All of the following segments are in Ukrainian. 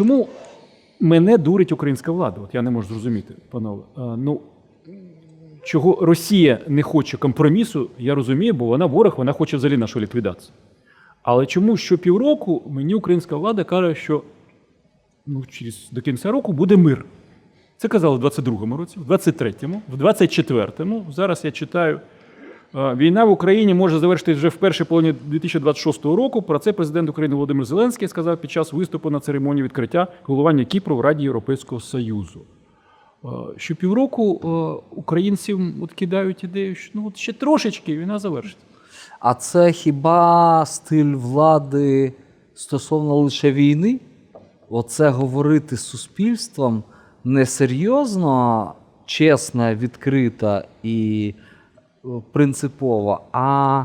чому мене дурить українська влада? От я не можу зрозуміти, панове. Ну, чого Росія не хоче компромісу, я розумію, бо вона ворог, вона хоче взагалі нашу ліквідацію. Але чому що півроку мені українська влада каже, що ну, через, до кінця року буде мир? Це казали в 22-му році, в 23-му, в 24-му. Зараз я читаю. Е, Війна в Україні може завершитись вже в першій половині 2026 року. Про це президент України Володимир Зеленський сказав під час виступу на церемонії відкриття головування Кіпру в Раді Європейського Союзу. Е, Що півроку е, українців от кидають ідею, що ну от ще трошечки війна завершиться. А це хіба стиль влади стосовно лише війни? Оце говорити з суспільством несерйозно, чесно, відкрито і принципово, а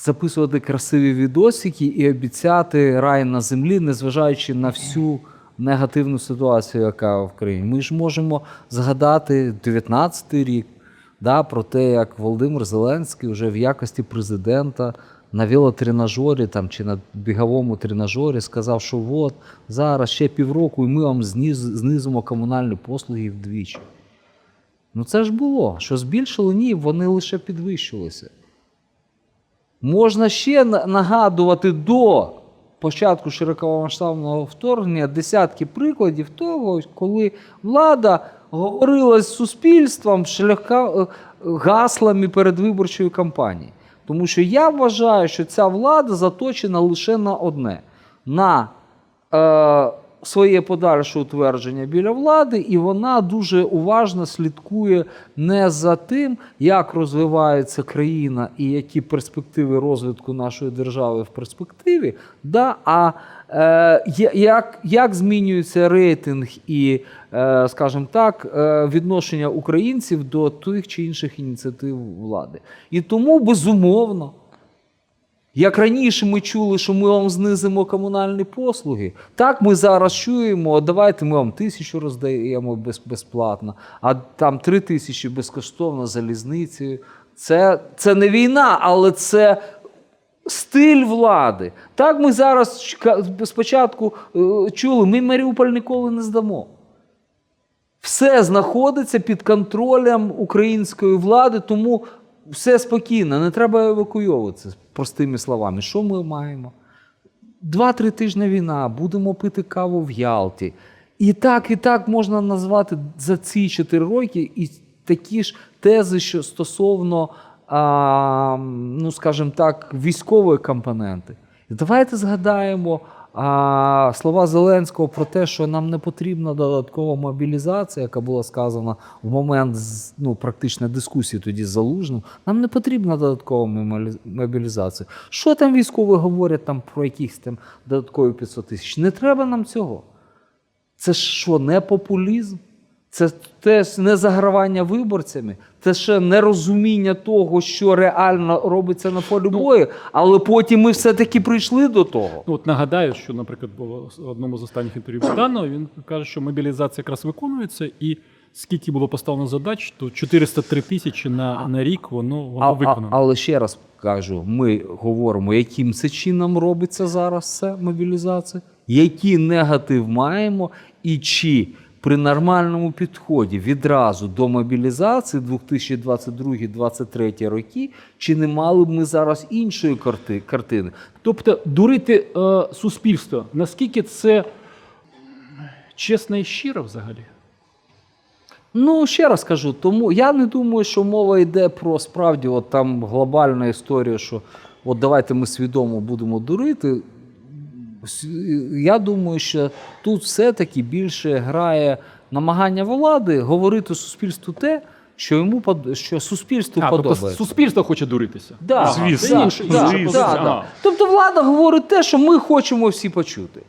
записувати красиві відосики і обіцяти рай на землі, незважаючи на всю негативну ситуацію, яка в країні. Ми ж можемо згадати 19-й рік да, про те, як Володимир Зеленський вже в якості президента на велотренажері там, чи на біговому тренажері сказав, що от зараз ще півроку і ми вам зниз, знизимо комунальні послуги вдвічі. Ну це ж було. Що збільшили? Ні, вони лише підвищилися. Можна ще нагадувати до початку широкомасштабного вторгнення десятки прикладів того, коли влада говорила з суспільством шляха е, гаслами передвиборчої кампанії. Тому що я вважаю, що ця влада заточена лише на одне: на е, своє подальше утвердження біля влади, і вона дуже уважно слідкує не за тим, як розвивається країна і які перспективи розвитку нашої держави в перспективі, да, а е, як, як змінюється рейтинг і, е, скажімо так, е, відношення українців до тих чи інших ініціатив влади. І тому, безумовно, як раніше ми чули, що ми вам знизимо комунальні послуги, так ми зараз чуємо, давайте ми вам тисячу роздаємо безплатно, а там три тисячі безкоштовно залізницею. Це, це не війна, але це стиль влади. Так ми зараз спочатку е, чули, ми Маріуполь ніколи не здамо. Все знаходиться під контролем української влади, тому все спокійно, не треба евакуйовуватися, простими словами. Що ми маємо? Два-три тижні війна, будемо пити каву в Ялті. І так, і так можна назвати за ці чотири роки і такі ж тези, що стосовно, а, ну скажімо так, військової компоненти. Давайте згадаємо а, слова Зеленського про те, що нам не потрібна додаткова мобілізація, яка була сказана в момент ну, практично дискусії тоді з Залужним. Нам не потрібна додаткова мобілізація. Що там військові говорять там про якісь там додаткові 500 тисяч? Не треба нам цього. Це ж що, не популізм? Це теж не загравання виборцями, це ще нерозуміння того, що реально робиться на полі бою, але потім ми все-таки прийшли до того. Ну, от нагадаю, що, наприклад, було в одному з останніх інтерв'ю Богданова, він каже, що мобілізація якраз виконується, і скільки було поставлено задач, то 403 тисячі на, на рік воно, воно А, а, виконано. але ще раз кажу: ми говоримо, яким це чином робиться зараз це мобілізація, який негатив маємо, і чи при нормальному підході відразу до мобілізації 2022-2023 роки, чи не мали б ми зараз іншої карти, картини? Тобто дурити е, суспільство, наскільки це чесно і щиро взагалі? Ну, ще раз кажу, тому я не думаю, що мова йде про справді от там глобальна історія, що от давайте ми свідомо будемо дурити. Я думаю, що тут все-таки більше грає намагання влади говорити суспільству те, що йому под... що суспільству А, тобто подобається. суспільство хоче дуритися. Да, звісно, да, да, да, да. Тобто влада говорить те, що ми хочемо всі почути.